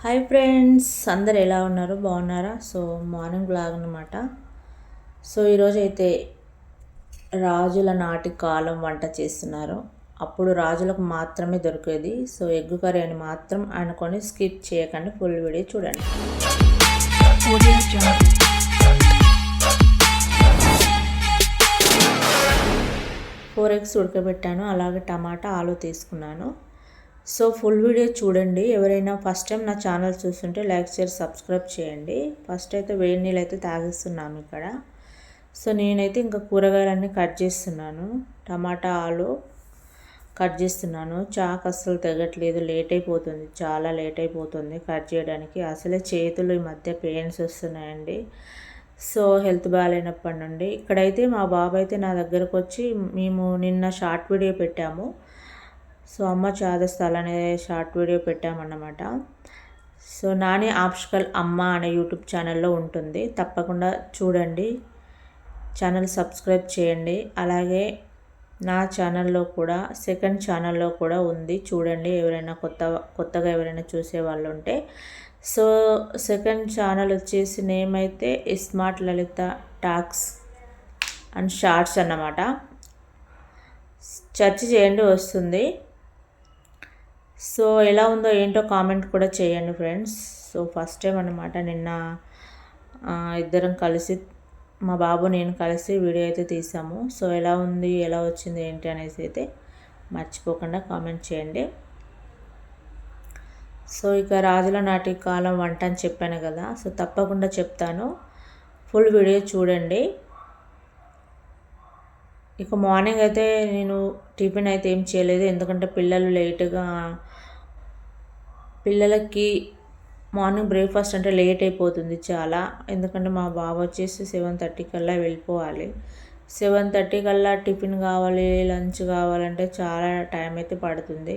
Hi friends అందరు ఎలా ఉన్నారు? బాగున్నారా? సో మార్నింగ్ బ్లాగ్ అనమాట సో ఈరోజు అయితే రాజుల నాటి కాలం వంట చేస్తున్నారు. అప్పుడు రాజులకు మాత్రమే దొరికేది. సో ఎగ్ కర్రీ అని మాత్రం అనుకొని స్కిప్ చేయకండి ఫుల్ వీడియో చూడండి. ఫోర్ ఎగ్స్ ఉడకబెట్టాను. అలాగే టమాటా ఆలు తీసుకున్నాను. సో ఫుల్ వీడియో చూడండి. ఎవరైనా ఫస్ట్ టైం నా ఛానల్ చూస్తుంటే లైక్ షేర్ సబ్స్క్రైబ్ చేయండి. ఫస్ట్ అయితే వేడి నీళ్ళు అయితే తాగిస్తున్నాము ఇక్కడ. సో నేనైతే ఇంకా కూరగాయలన్నీ కట్ చేస్తున్నాను. టమాటా ఆలు కట్ చేస్తున్నాను. చాక్ అస్సలు తెగట్లేదు. లేట్ అయిపోతుంది. చాలా లేట్ అయిపోతుంది కట్ చేయడానికి. అసలే చేతులు ఈ మధ్య పెయిన్స్ వస్తున్నాయండి. సో హెల్త్ బాగాలేనప్పటి నుండి. ఇక్కడైతే మా బాబు అయితే నా దగ్గరకు వచ్చి మేము నిన్న షార్ట్ వీడియో పెట్టాము. సో అమ్మ చాదస్తాలు అనే షార్ట్ వీడియో పెట్టామన్నమాట. సో నాని ఆప్షకల్ అమ్మ అనే యూట్యూబ్ ఛానల్లో ఉంటుంది. తప్పకుండా చూడండి. ఛానల్ సబ్స్క్రైబ్ చేయండి. అలాగే నా ఛానల్లో కూడా సెకండ్ ఛానల్లో కూడా ఉంది. చూడండి ఎవరైనా కొత్త కొత్తగా ఎవరైనా చూసే వాళ్ళు ఉంటే. సో సెకండ్ ఛానల్ వచ్చేసి నేమ్ అయితే smart Lalitha talks and shorts అన్నమాట. చర్చ చేయండి వస్తుంది. సో ఎలా ఉందో ఏంటో కామెంట్ కూడా చేయండి ఫ్రెండ్స్. సో ఫస్ట్ టైం అనమాట నిన్న ఇద్దరం కలిసి మా బాబు నేను కలిసి వీడియో అయితే తీసాము. సో ఎలా ఉంది ఎలా వచ్చింది ఏంటి అనేసి అయితే మర్చిపోకుండా కామెంట్ చేయండి. సో ఇక రాజుల నాటి కాలం వంట అని చెప్పాను కదా సో తప్పకుండా చెప్తాను. ఫుల్ వీడియో చూడండి. ఇక మార్నింగ్ అయితే నేను టిఫిన్ అయితే ఏం చేయలేదు ఎందుకంటే పిల్లలు లేటుగా పిల్లలకి మార్నింగ్ బ్రేక్ఫాస్ట్ అంటే లేట్ అయిపోతుంది చాలా. ఎందుకంటే మా బాబు వచ్చేసి సెవెన్ థర్టీ కల్లా వెళ్ళిపోవాలి. సెవెన్ థర్టీ కల్లా టిఫిన్ కావాలి లంచ్ కావాలంటే చాలా టైం అయితే పడుతుంది.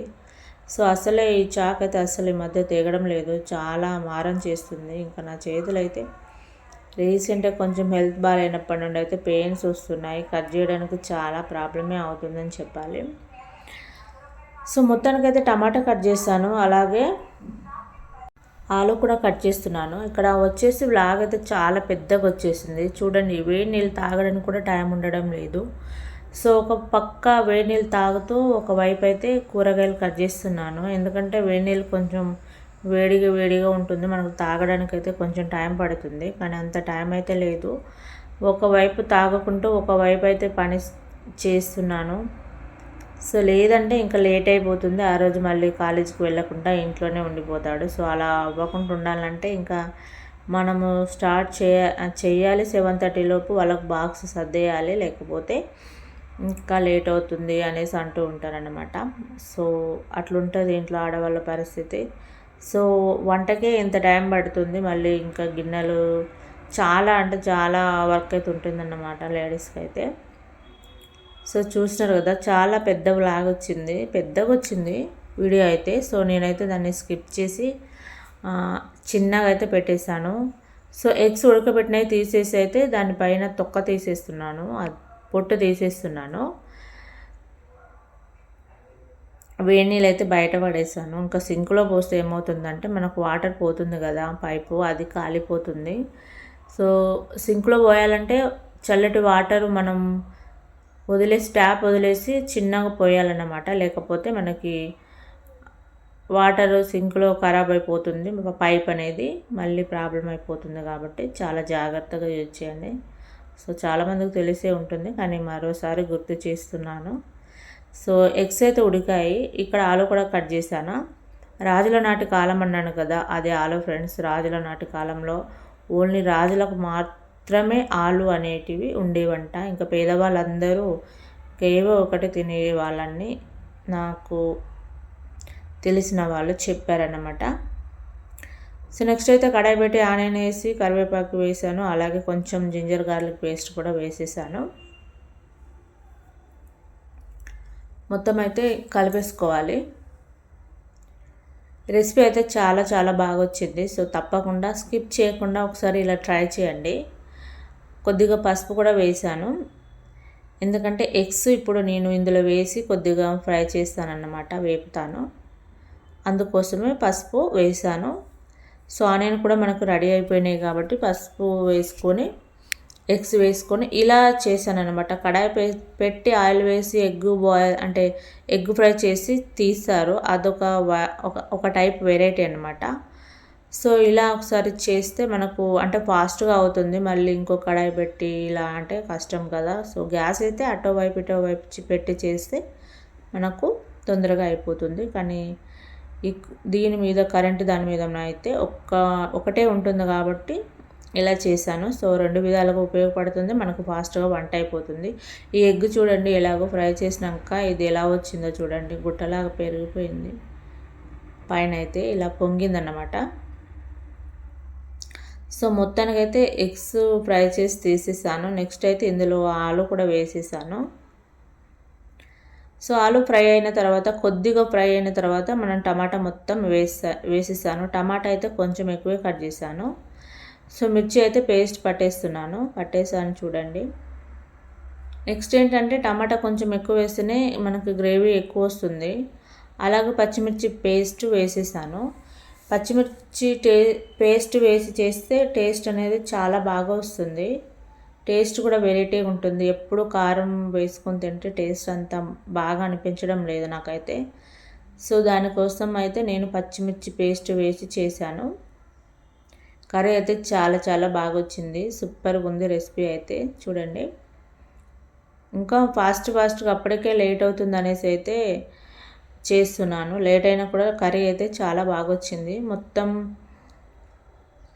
సో అసలే ఈ చాక్ అయితే అసలు ఈ మధ్య తెగడం లేదు. చాలా మారం చేస్తుంది. ఇంకా నా చేతులు అయితే రీసెంట్గా కొంచెం హెల్త్ బాగాలేనప్పటి నుండి అయితే పెయిన్స్ వస్తున్నాయి. కట్ చేయడానికి చాలా ప్రాబ్లమే అవుతుందని చెప్పాలి. సో మొత్తానికైతే టమాటా కట్ చేస్తాను. అలాగే ఆలు కూడా కట్ చేస్తున్నాను. ఇక్కడ వచ్చేసి బ్లాగ్ అయితే చాలా పెద్దగా వచ్చేసింది. చూడండి వేడి నీళ్ళు తాగడానికి కూడా టైం ఉండడం లేదు. సో ఒక పక్క వేడి నీళ్ళు తాగుతూ ఒకవైపు అయితే కూరగాయలు కట్ చేస్తున్నాను. ఎందుకంటే వేడి నీళ్ళు కొంచెం వేడిగా వేడిగా ఉంటుంది. మనకు తాగడానికి అయితే కొంచెం టైం పడుతుంది. కానీ అంత టైం అయితే లేదు. ఒకవైపు తాగకుంటూ ఒకవైపు అయితే పని చేస్తున్నాను. సో లేదంటే ఇంకా లేట్ అయిపోతుంది. ఆ రోజు మళ్ళీ కాలేజీకి వెళ్ళకుండా ఇంట్లోనే ఉండిపోతాడు. సో అలా అవ్వకుండా ఉండాలంటే ఇంకా మనము స్టార్ట్ చేయ చేయాలి సెవెన్ థర్టీ లోపు వాళ్ళకు బాక్స్ సర్దేయాలి. లేకపోతే ఇంకా లేట్ అవుతుంది అనేసి అంటూ ఉంటారనమాట సో అట్లుంటుంది ఇంట్లో ఆడవాళ్ళ పరిస్థితి. సో వంటకే ఇంత టైం పడుతుంది. మళ్ళీ ఇంకా గిన్నెలు చాలా అంటే చాలా వర్క్ అయితే ఉంటుందన్నమాట లేడీస్కి అయితే. సో చూసినారు కదా చాలా పెద్ద లాగా వచ్చింది పెద్దగా వచ్చింది వీడియో అయితే. సో నేనైతే దాన్ని స్కిప్ చేసి చిన్నగా అయితే పెట్టేశాను. సో ఎగ్స్ ఉడకబెట్టినవి తీసేసి అయితే దానిపైన తొక్క తీసేస్తున్నాను పొట్టు తీసేస్తున్నాను. వేడి నీళ్ళు అయితే బయట పడేసాను ఇంకా సింక్లో పోస్తే ఏమవుతుందంటే మనకు వాటర్ పోతుంది కదా పైపు అది కాలిపోతుంది. సో సింక్లో పోయాలంటే చల్లటి వాటర్ మనం వదిలేసి ట్యాప్ వదిలేసి చిన్నగా పోయాలన్నమాట. లేకపోతే మనకి వాటర్ సింక్లో ఖరాబ్ అయిపోతుంది పైప్ అనేది మళ్ళీ ప్రాబ్లం అయిపోతుంది కాబట్టి చాలా జాగ్రత్తగా యూజ్ చేయండి. సో చాలామందికి తెలిసే ఉంటుంది కానీ మరోసారి గుర్తు చేస్తున్నాను. సో ఎగ్స్ అయితే ఉడికాయి ఇక్కడ ఆలు కూడా కట్ చేశాను. రాజుల నాటి కాలం అన్నాను కదా అదే ఆలు ఫ్రెండ్స్ రాజుల నాటి కాలంలో ఓన్లీ రాజులకు మాత్రమే ఆలు అనేటివి ఉండేవంట. ఇంకా పేదవాళ్ళందరూ ఏవో ఒకటి తినే వాళ్ళని నాకు తెలిసిన వాళ్ళు చెప్పారన్నమాట. సో నెక్స్ట్ అయితే కడాయి పెట్టి ఆనియన్ వేసి కరివేపాకు వేసాను. అలాగే కొంచెం జింజర్ గార్లిక్ పేస్ట్ కూడా వేసేసాను. మొత్తం అయితే కలిపేసుకోవాలి. రెసిపీ అయితే చాలా చాలా బాగా వచ్చింది సో తప్పకుండా స్కిప్ చేయకుండా ఒకసారి ఇలా ట్రై చేయండి. కొద్దిగా పసుపు కూడా వేసాను ఎందుకంటే ఎగ్స్ ఇప్పుడు నేను ఇందులో వేసి కొద్దిగా ఫ్రై చేస్తానన్నమాట వేపుతాను. అందుకోసమే పసుపు వేసాను సో ఆనియన్ కూడా మనకు రెడీ అయిపోయినాయి కాబట్టి పసుపు వేసుకొని ఎగ్స్ వేసుకొని ఇలా చేశాను అనమాట కడాయి పెట్టి ఆయిల్ వేసి ఎగ్ బాయిల్ అంటే ఎగ్ ఫ్రై చేసి తీస్తారు. అదొక ఒక ఒక టైప్ వెరైటీ అనమాట సో ఇలా ఒకసారి చేస్తే మనకు అంటే ఫాస్ట్గా అవుతుంది. మళ్ళీ ఇంకో కడాయి పెట్టి ఇలా అంటే కష్టం కదా. సో గ్యాస్ అయితే అటో వైపు ఇటో వైపు పెట్టి చేస్తే మనకు తొందరగా అయిపోతుంది. కానీ ఈ దీని మీద కరెంటు దాని మీద అయితే ఒక్క ఒకటే ఉంటుంది కాబట్టి ఇలా చేశాను. సో రెండు విధాలుగా ఉపయోగపడుతుంది. మనకు ఫాస్ట్గా వంట అయిపోతుంది. ఈ ఎగ్ చూడండి ఎలాగో ఫ్రై చేసినాక ఇది ఎలా వచ్చిందో చూడండి. గుట్టలాగా పెరిగిపోయింది. పైన అయితే ఇలా పొంగిందన్నమాట. సో మొత్తానికైతే ఎగ్స్ ఫ్రై చేసి తీసేసాను. నెక్స్ట్ అయితే ఇందులో ఆలు కూడా వేసేసాను. సో ఆలు ఫ్రై అయిన తర్వాత కొద్దిగా ఫ్రై అయిన తర్వాత మనం టమాటా మొత్తం వేసా వేసేసాను. టమాటా అయితే కొంచెం ఎక్కువే కట్ చేశాను. సో మిర్చి అయితే పేస్ట్ పట్టేస్తున్నాను. పట్టేసాను చూడండి. నెక్స్ట్ ఏంటంటే టమాటా కొంచెం ఎక్కువ వేస్తేనే మనకు గ్రేవీ ఎక్కువ వస్తుంది. అలాగే పచ్చిమిర్చి పేస్ట్ వేసేసాను. పచ్చిమిర్చి టే పేస్ట్ వేసి చేస్తే టేస్ట్ అనేది చాలా బాగా వస్తుంది. టేస్ట్ కూడా వెరైటీగా ఉంటుంది. ఎప్పుడు కారం వేసుకొని తింటే టేస్ట్ అంత బాగా అనిపించడం లేదు నాకైతే. సో దానికోసం అయితే నేను పచ్చిమిర్చి పేస్ట్ వేసి చేశాను. కర్రీ అయితే చాలా చాలా బాగా వచ్చింది. సూపర్గా ఉంది రెసిపీ అయితే. చూడండి. ఇంకా ఫాస్ట్ ఫాస్ట్గా అప్పటికే లేట్ అవుతుంది అనేసి అయితే చేస్తున్నాను. లేట్ అయినా కూడా కర్రీ అయితే చాలా బాగా వచ్చింది మొత్తం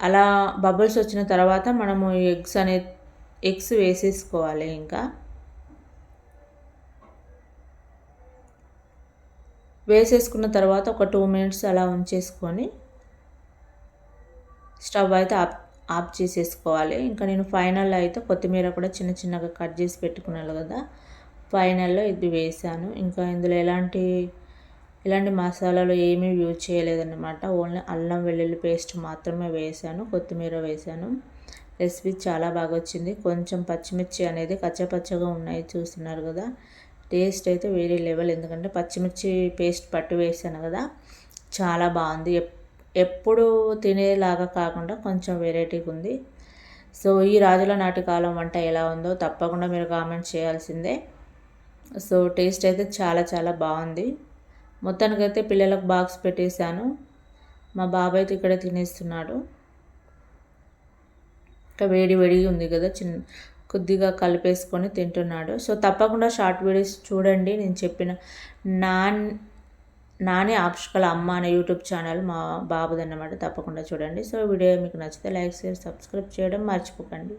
అలా బబుల్స్ వచ్చిన తర్వాత మనము ఎగ్స్ అనే ఎగ్స్ వేసేసుకోవాలి ఇంకా. వేసేసుకున్న తర్వాత ఒక టూ మినిట్స్ అలా ఉంచేసుకొని స్టవ్ అయితే ఆఫ్ ఆఫ్ చేసేసుకోవాలి. ఇంకా నేను ఫైనల్లో అయితే కొత్తిమీర కూడా చిన్న చిన్నగా కట్ చేసి పెట్టుకున్నాను కదా. ఫైనల్లో ఇది వేసాను. ఇంకా ఇందులో ఎలాంటి ఇలాంటి మసాలాలు ఏమీ యూజ్ చేయలేదన్నమాట. ఓన్లీ అల్లం వెల్లుల్లి పేస్ట్ మాత్రమే వేసాను. కొత్తిమీర వేసాను. రెసిపీ చాలా బాగా వచ్చింది కొంచెం పచ్చిమిర్చి అనేది కచ్చపచ్చగా ఉన్నాయి చూస్తున్నారు కదా. టేస్ట్ అయితే వేరే లెవెల్. ఎందుకంటే పచ్చిమిర్చి పేస్ట్ పట్టు వేసాను కదా. చాలా బాగుంది. ఎప్పుడు తినేలాగా కాకుండా కొంచెం వెరైటీగా ఉంది. సో ఈ రాజుల నాటి కాలం వంట ఎలా ఉందో తప్పకుండా మీరు కామెంట్ చేయాల్సిందే. సో టేస్ట్ అయితే చాలా చాలా బాగుంది. మొత్తానికైతే పిల్లలకు బాక్స్ పెట్టేశాను. మా బాబాయ్ అయితే ఇక్కడ తినేస్తున్నాడు. ఇంకా వేడి వేడిగా ఉంది కదా చిన్న కొద్దిగా కలిపేసుకొని తింటున్నాడు. సో తప్పకుండా షార్ట్ వీడియోస్ చూడండి. నేను చెప్పిన నాన్ నాని ఆప్షకల్ అమ్మ అనే యూట్యూబ్ ఛానల్ మా బాబుదన్నమాట. తప్పకుండా చూడండి. సో వీడియో మీకు నచ్చితే లైక్ షేర్ సబ్స్క్రైబ్ చేయడం మర్చిపోకండి.